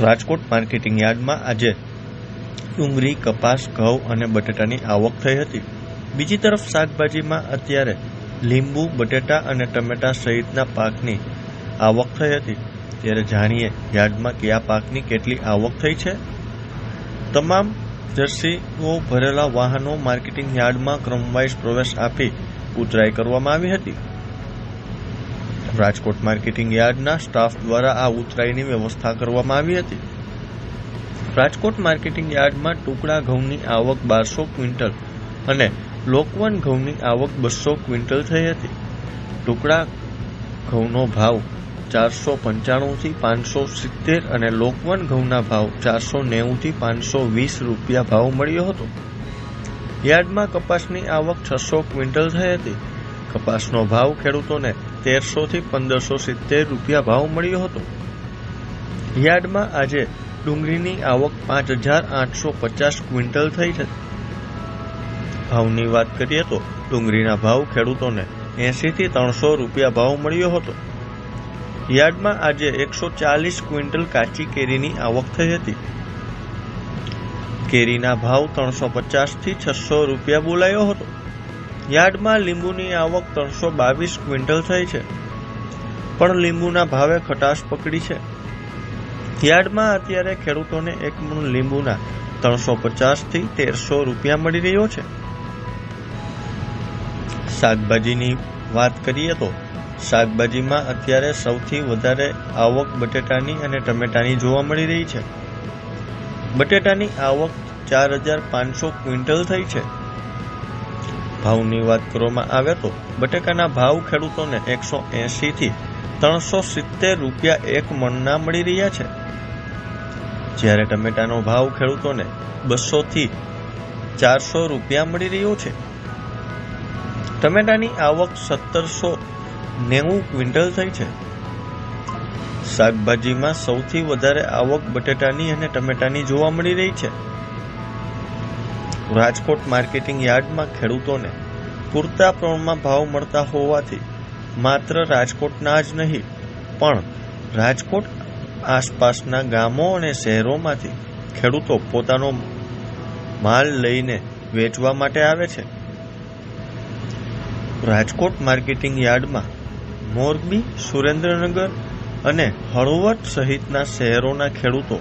Rajkot marketing યાર્ડમાં આજે ડુંગળી, કપાસ, ઘઉં અને બટેટાની આવક થઈ હતી. બીજી તરફ શાકભાજીમાં અત્યારે લીંબુ, બટેટા અને ટમેટા સહિતના પાકની આવક થઈ હતી. ત્યારે જાણીએ યાર્ડમાં કયા પાકની કેટલી આવક થઈ છે? તમામ જર્સીઓ ભરેલા વાહનો માર્કેટિંગ યાર્ડમાં ક્રમવાઇઝ પ્રવેશ આપી ઉતરાઈ કરવામાં આવી હતી. રાજકોટ માર્કેટિંગ યાર્ડના સ્ટાફ દ્વારા આ ઉતરાઈની વ્યવસ્થા કરવામાં આવી હતી. રાજકોટ માર્કેટિંગ યાર્ડમાં ટુકડા ઘઉંની આવક બારસો ક્વિન્ટલ અને લોકવન ઘઉંની આવક બસો ક્વિન્ટલ થઈ હતી. ટુકડા ઘઉંનો ભાવ ચારસો પંચાણુંથી પાંચસો સિત્તેર અને લોકવન ઘઉંના ભાવ ચારસો નેવુંથી પાંચસો વીસ રૂપિયા ભાવ મળ્યો હતો. યાર્ડમાં કપાસની આવક છસો ક્વિન્ટલ થઈ હતી. કપાસનો ભાવ ખેડૂતોને તેરસોથી પંદરસો સિત્તેર રૂપિયા ભાવ મળ્યો હતો. યાર્ડમાં આજે ડુંગળીની આવક પાંચ હજાર આઠસો પચાસ ક્વિન્ટલ થઈ છે. ભાવની વાત કરીએ તો ડુંગળીના ભાવ ખેડૂતોને એંશીથી ત્રણસો રૂપિયા ભાવ મળ્યો હતો. યાર્ડમાં આજે એકસો ચાલીસ ક્વિન્ટલ કાચી કેરીની આવક થઈ હતી. કેરીના ભાવ ત્રણસો પચાસથી છસો રૂપિયા બોલાયો હતો. યાર્ડમાં લીંબુની આવક ત્રણસો બાવીસ ક્વિન્ટલ થઈ છે. પણ લીંબુના ભાવે ખટાશ પકડી છે. યાર્ડમાં અત્યારે ખેડૂતોને એક મણ લીંબુના ત્રણસો પચાસથી તેરસો રૂપિયા મળી રહ્યો છે. શાકભાજીની વાત કરીએ તો શાકભાજીમાં અત્યારે સૌથી વધારે આવક બટેટાની અને ટમેટાની જોવા મળી રહી છે. બટેટાની આવક ચાર હજાર પાંચસો ક્વિન્ટલ થઈ છે. ભાવની વાત કરવામાં આવે તો બટેકાના ભાવ ખેડૂતોને એકસો એંશીથી ત્રણસો સિત્તેર રૂપિયા એક મણના મળી રહ્યા છે. જ્યારે ટમેટાનો ભાવ ખેડૂતોને બસોથી ચારસો રૂપિયા મળી રહ્યો છે. ટમેટાની આવક સત્તરસો નેવું ક્વિન્ટલ થઈ છે. શાકભાજીમાં સૌથી વધારે આવક બટેટાની અને ટમેટાની જોવા મળી રહી છે. રાજકોટ માર્કેટિંગ યાર્ડમાં ખેડૂતોને પૂરતા પ્રમાણમાં ભાવ મળતા હોવાથી માત્ર રાજકોટના જ નહીં, પણ રાજકોટ આસપાસના ગામો અને શહેરોમાંથી ખેડૂતો પોતાનો માલ લઈને વેચવા માટે આવે છે. રાજકોટ માર્કેટિંગ યાર્ડમાં મોરબી, સુરેન્દ્રનગર અને હળવદ સહિતના શહેરોના ખેડૂતો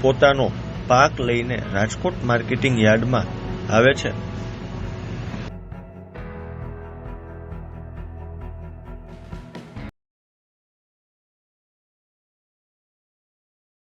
પોતાનો પાક લઈને રાજકોટ માર્કેટિંગ યાર્ડમાં આવે છે.